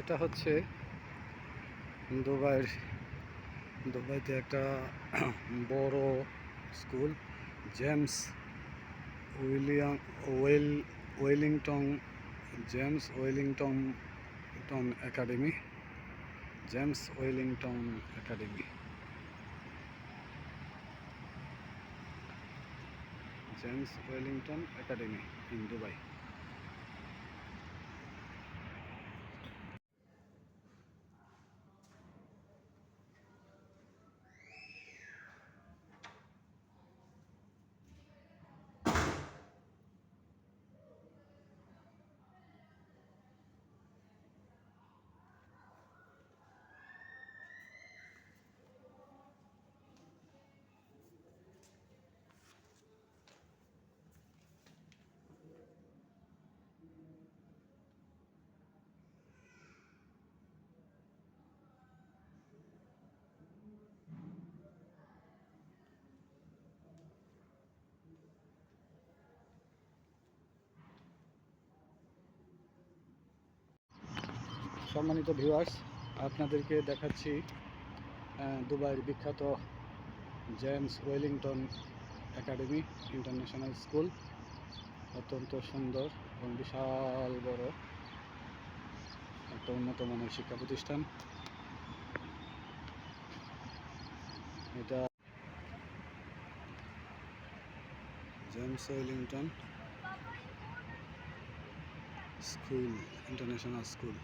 এটা হচ্ছে দুবাইয়ের, দুবাইতে একটা বড় school, GEMS William, well, Wellington, GEMS Wellington ton academy, GEMS Wellington academy. GEMS Wellington academy in Dubai. সম্মানিত ভিউয়ার্স আপনাদেরকে দেখাচ্ছি দুবাইয়ের বিখ্যাত GEMS Wellington academy international school. অত্যন্ত সুন্দর এবং বিশাল বড় একটা উন্নত মানের শিক্ষা প্রতিষ্ঠান। এটা GEMS Wellington school, international school.